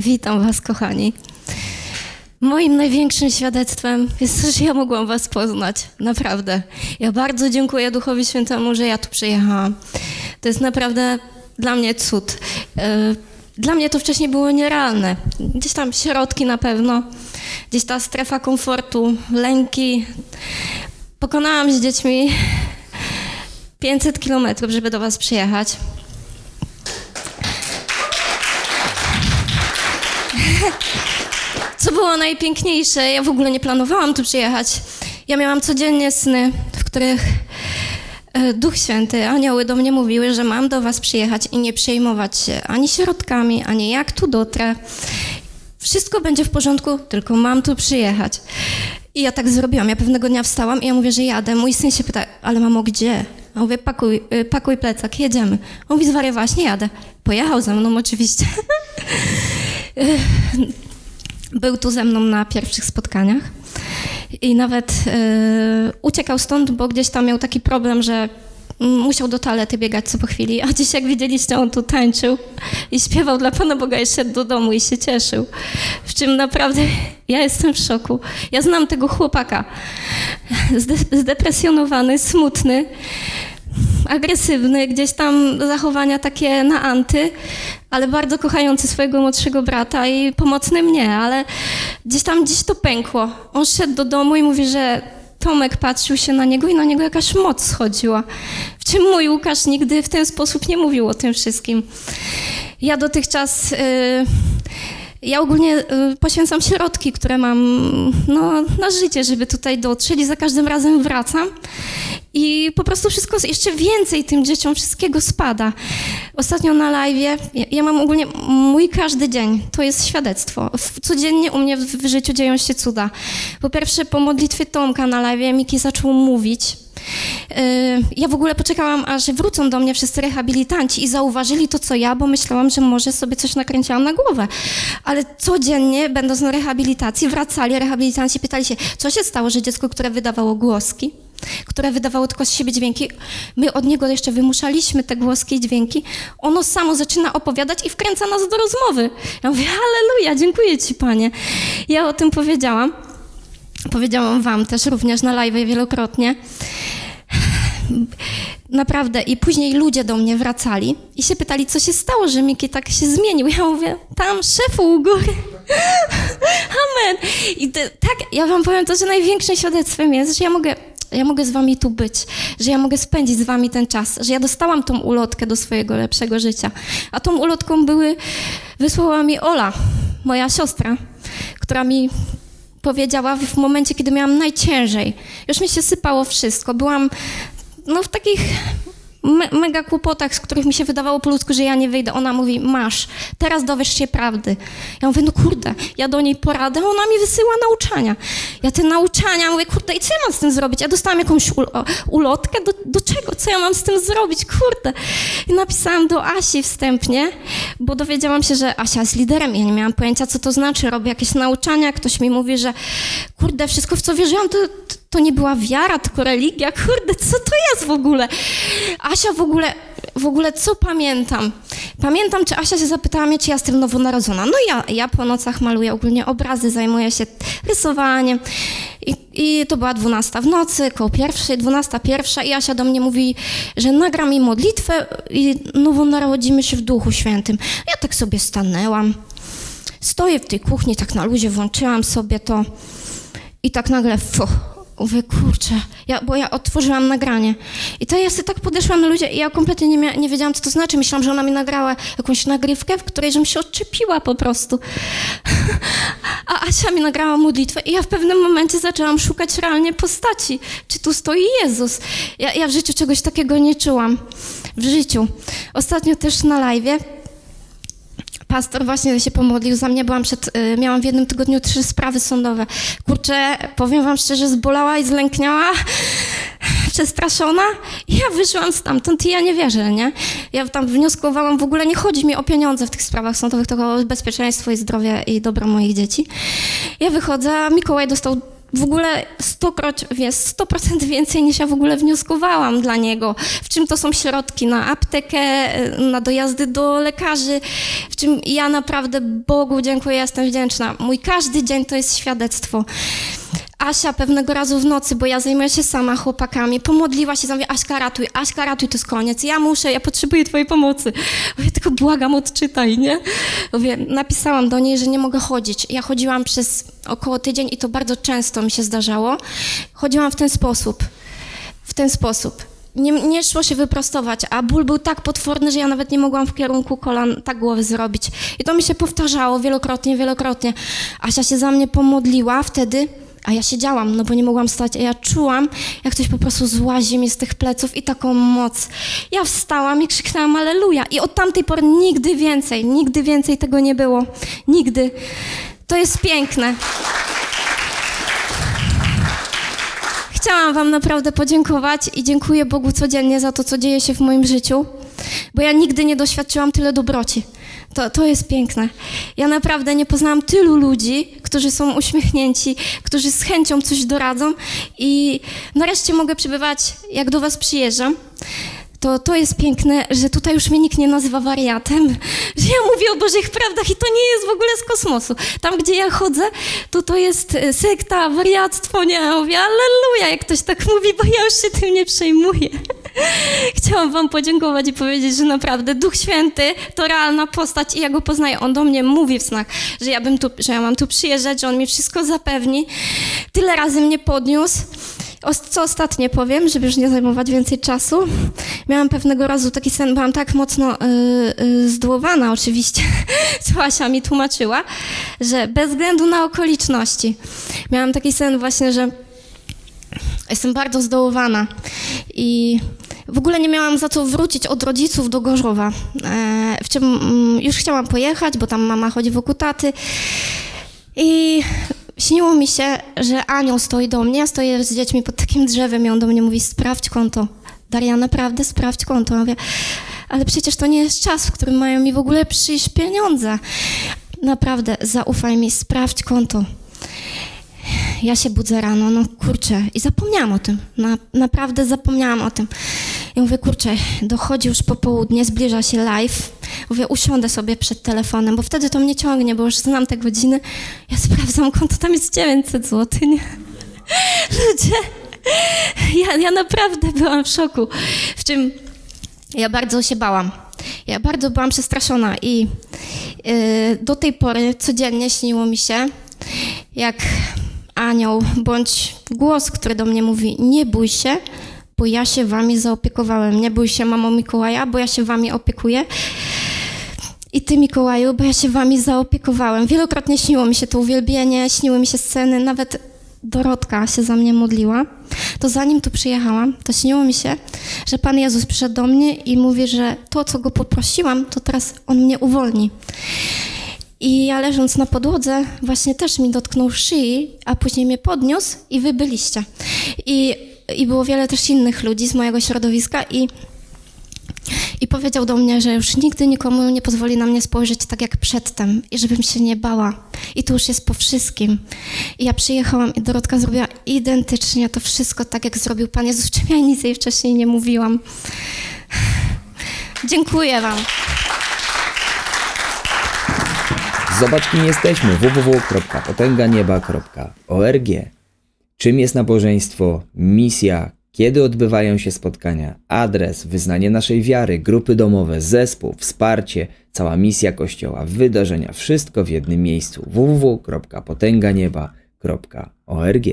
Witam Was, kochani. Moim największym świadectwem jest to, że ja mogłam Was poznać. Naprawdę. Ja bardzo dziękuję Duchowi Świętemu, że ja tu przyjechałam. To jest naprawdę dla mnie cud. E, Dla mnie to wcześniej było nierealne. Gdzieś tam środki na pewno, gdzieś ta strefa komfortu, lęki. Pokonałam z dziećmi 500 kilometrów, żeby do Was przyjechać. Co było najpiękniejsze, ja w ogóle nie planowałam tu przyjechać. Ja miałam codziennie sny, w których e, Duch Święty, anioły do mnie mówiły, że mam do was przyjechać i nie przejmować się ani środkami, ani jak tu dotrę. Wszystko będzie w porządku, tylko mam tu przyjechać. I ja tak zrobiłam. Ja pewnego dnia wstałam i ja mówię, że jadę. Mój syn się pyta, ale mamo, gdzie? Ja mówię, pakuj, y, pakuj plecak, jedziemy. On mówi, zwariowałaś, nie jadę. Pojechał ze mną oczywiście. Był tu ze mną na pierwszych spotkaniach i nawet e, uciekał stąd, bo gdzieś tam miał taki problem, że musiał do toalety biegać co po chwili, a dziś jak widzieliście, on tu tańczył i śpiewał dla Pana Boga i szedł do domu i się cieszył. W czym naprawdę ja jestem w szoku. Ja znam tego chłopaka, zde- zdepresjonowany, smutny, agresywny, gdzieś tam zachowania takie na anty, ale bardzo kochający swojego młodszego brata i pomocny mnie, ale gdzieś tam dziś to pękło. On szedł do domu i mówi, że Tomek patrzył się na niego i na niego jakaś moc schodziła. W czym mój Łukasz nigdy w ten sposób nie mówił o tym wszystkim. Ja dotychczas... Yy, ja ogólnie y, poświęcam środki, które mam no, na życie, żeby tutaj dotrzeć i za każdym razem wracam. I po prostu wszystko, jeszcze więcej tym dzieciom wszystkiego spada. Ostatnio na live, ja, ja mam ogólnie mój każdy dzień, to jest świadectwo. W, codziennie u mnie w, w życiu dzieją się cuda. Po pierwsze po modlitwie Tomka na live Miki zaczął mówić. Yy, Ja w ogóle poczekałam, aż wrócą do mnie wszyscy rehabilitanci i zauważyli to, co ja, bo myślałam, że może sobie coś nakręciłam na głowę. Ale codziennie, będąc na rehabilitacji, wracali rehabilitanci pytali się, co się stało, że dziecko, które wydawało głoski, które wydawało tylko z siebie dźwięki, my od niego jeszcze wymuszaliśmy te głoski i dźwięki, ono samo zaczyna opowiadać i wkręca nas do rozmowy. Ja mówię, halleluja, dziękuję Ci, Panie. Ja o tym powiedziałam. Powiedziałam Wam też również na live wielokrotnie. Naprawdę. I później ludzie do mnie wracali i się pytali, co się stało, że Miki tak się zmienił. Ja mówię, tam szefu u góry. Amen. I te, tak, ja wam powiem to, że największym świadectwem jest, że ja mogę, ja mogę z wami tu być, że ja mogę spędzić z wami ten czas, że ja dostałam tą ulotkę do swojego lepszego życia. A tą ulotką były, wysłała mi Ola, moja siostra, która mi powiedziała w momencie, kiedy miałam najciężej. Już mi się sypało wszystko. Byłam no, w takich me mega kłopotach, z których mi się wydawało po ludzku, że ja nie wyjdę. Ona mówi, masz, teraz dowiesz się prawdy. Ja mówię, no kurde, ja do niej poradę, ona mi wysyła nauczania. Ja te nauczania, mówię, kurde, i co ja mam z tym zrobić? Ja dostałam jakąś ul ulotkę, do, do czego? Co ja mam z tym zrobić? Kurde. I napisałam do Asi wstępnie, bo dowiedziałam się, że Asia jest liderem. Ja nie miałam pojęcia, co to znaczy. Robię jakieś nauczania, ktoś mi mówi, że kurde, wszystko, w co wierzyłam, to, to nie była wiara, tylko religia. Kurde, co to jest w ogóle? Asia w ogóle, w ogóle co pamiętam? Pamiętam, czy Asia się zapytała mnie, czy ja jestem nowonarodzona. No ja, ja po nocach maluję ogólnie obrazy, zajmuję się rysowaniem. I, I to była 12 w nocy, koło pierwszej, 12 pierwsza i Asia do mnie mówi, że nagra mi modlitwę i nowonarodzimy się w Duchu Świętym. Ja tak sobie stanęłam. Stoję w tej kuchni, tak na luzie włączyłam sobie to i tak nagle fu, mówię, kurczę, ja, bo ja otworzyłam nagranie. I to ja sobie tak podeszłam na ludzie i ja kompletnie nie, mia- nie wiedziałam, co to znaczy. Myślałam, że ona mi nagrała jakąś nagrywkę, w której żebym się odczepiła po prostu. A Asia mi nagrała modlitwę i ja w pewnym momencie zaczęłam szukać realnie postaci. Czy tu stoi Jezus? Ja, ja w życiu czegoś takiego nie czułam. W życiu. Ostatnio też na live'ie pastor właśnie się pomodlił za mnie. Byłam przed, y, miałam w jednym tygodniu trzy sprawy sądowe. Kurczę, powiem wam szczerze, zbolała i zlękniała, przestraszona. Ja wyszłam stamtąd i ja nie wierzę, nie? Ja tam wnioskowałam, w ogóle nie chodzi mi o pieniądze w tych sprawach sądowych, tylko o bezpieczeństwo i zdrowie i dobro moich dzieci. Ja wychodzę, Mikołaj dostał w ogóle stokroć, wiesz, 100% więcej niż ja w ogóle wnioskowałam dla niego. W czym to są środki na aptekę, na dojazdy do lekarzy, w czym ja naprawdę Bogu dziękuję, jestem wdzięczna. Mój każdy dzień to jest świadectwo. Asia pewnego razu w nocy, bo ja zajmuję się sama chłopakami, pomodliła się, mówię, Aśka ratuj, Aśka ratuj, to jest koniec, ja muszę, ja potrzebuję twojej pomocy. Mówię, tylko błagam, odczytaj, nie? Mówię, napisałam do niej, że nie mogę chodzić. Ja chodziłam przez około tydzień i to bardzo często mi się zdarzało. Chodziłam w ten sposób, w ten sposób. Nie, nie szło się wyprostować, a ból był tak potworny, że ja nawet nie mogłam w kierunku kolan tak głowy zrobić. I to mi się powtarzało wielokrotnie, wielokrotnie. Asia się za mnie pomodliła wtedy, a ja siedziałam, no bo nie mogłam stać, a ja czułam, jak ktoś po prostu złazi mi z tych pleców i taką moc. Ja wstałam i krzyknęłam Aleluja. I od tamtej pory nigdy więcej, nigdy więcej tego nie było. Nigdy. To jest piękne. Chciałam Wam naprawdę podziękować i dziękuję Bogu codziennie za to, co dzieje się w moim życiu, bo ja nigdy nie doświadczyłam tyle dobroci. To, to jest piękne. Ja naprawdę nie poznałam tylu ludzi, którzy są uśmiechnięci, którzy z chęcią coś doradzą i nareszcie mogę przybywać, jak do Was przyjeżdżam. To, to jest piękne, że tutaj już mnie nikt nie nazywa wariatem, że ja mówię o Bożych prawdach i to nie jest w ogóle z kosmosu. Tam, gdzie ja chodzę, to to jest e, sekta, wariactwo, nie? Ja mówię, alleluja, jak ktoś tak mówi, bo ja już się tym nie przejmuję. Chciałam wam podziękować i powiedzieć, że naprawdę Duch Święty to realna postać i ja go poznaję. On do mnie mówi w snach, że ja, bym tu, że ja mam tu przyjeżdżać, że on mi wszystko zapewni. Tyle razy mnie podniósł. O, co ostatnie powiem, żeby już nie zajmować więcej czasu. Miałam pewnego razu taki sen, byłam tak mocno y, y, zdołowana oczywiście, co Asia mi tłumaczyła, że bez względu na okoliczności. Miałam taki sen właśnie, że jestem bardzo zdołowana i w ogóle nie miałam za co wrócić od rodziców do Gorzowa, e, w czym mm, już chciałam pojechać, bo tam mama chodzi wokół taty i śniło mi się, że anioł stoi do mnie, ja stoję z dziećmi pod takim drzewem i on do mnie mówi, sprawdź konto. Daria, naprawdę sprawdź konto. Ja mówię, ale przecież to nie jest czas, w którym mają mi w ogóle przyjść pieniądze. Naprawdę, zaufaj mi, sprawdź konto. Ja się budzę rano, no kurczę, i zapomniałam o tym. Na, naprawdę zapomniałam o tym. I mówię, kurczę, dochodzi już popołudnie, zbliża się live. Mówię, usiądę sobie przed telefonem, bo wtedy to mnie ciągnie, bo już znam te godziny. Ja sprawdzam konto, tam jest 900 zł, nie? Ludzie, ja, ja naprawdę byłam w szoku. W czym ja bardzo się bałam. Ja bardzo byłam przestraszona i yy, do tej pory codziennie śniło mi się, jak anioł bądź głos, który do mnie mówi: Nie bój się, bo ja się wami zaopiekowałem. Nie bój się, mamo Mikołaja, bo ja się wami opiekuję. I ty, Mikołaju, bo ja się wami zaopiekowałem. Wielokrotnie śniło mi się to uwielbienie, śniły mi się sceny, nawet Dorotka się za mnie modliła. To zanim tu przyjechałam, to śniło mi się, że Pan Jezus przyszedł do mnie i mówi, że to, co go poprosiłam, to teraz on mnie uwolni. I ja leżąc na podłodze, właśnie też mi dotknął szyi, a później mnie podniósł i wy byliście. I, i było wiele też innych ludzi z mojego środowiska i, i powiedział do mnie, że już nigdy nikomu nie pozwoli na mnie spojrzeć tak jak przedtem i żebym się nie bała. I to już jest po wszystkim. I ja przyjechałam i Dorotka zrobiła identycznie to wszystko tak, jak zrobił Pan Jezus, czym ja nic jej wcześniej nie mówiłam. Dziękuję wam. Zobacz, kim jesteśmy. www.potęganieba.org Czym jest nabożeństwo, misja, kiedy odbywają się spotkania, adres, wyznanie naszej wiary, grupy domowe, zespół, wsparcie, cała misja Kościoła, wydarzenia, wszystko w jednym miejscu. www.potęganieba.org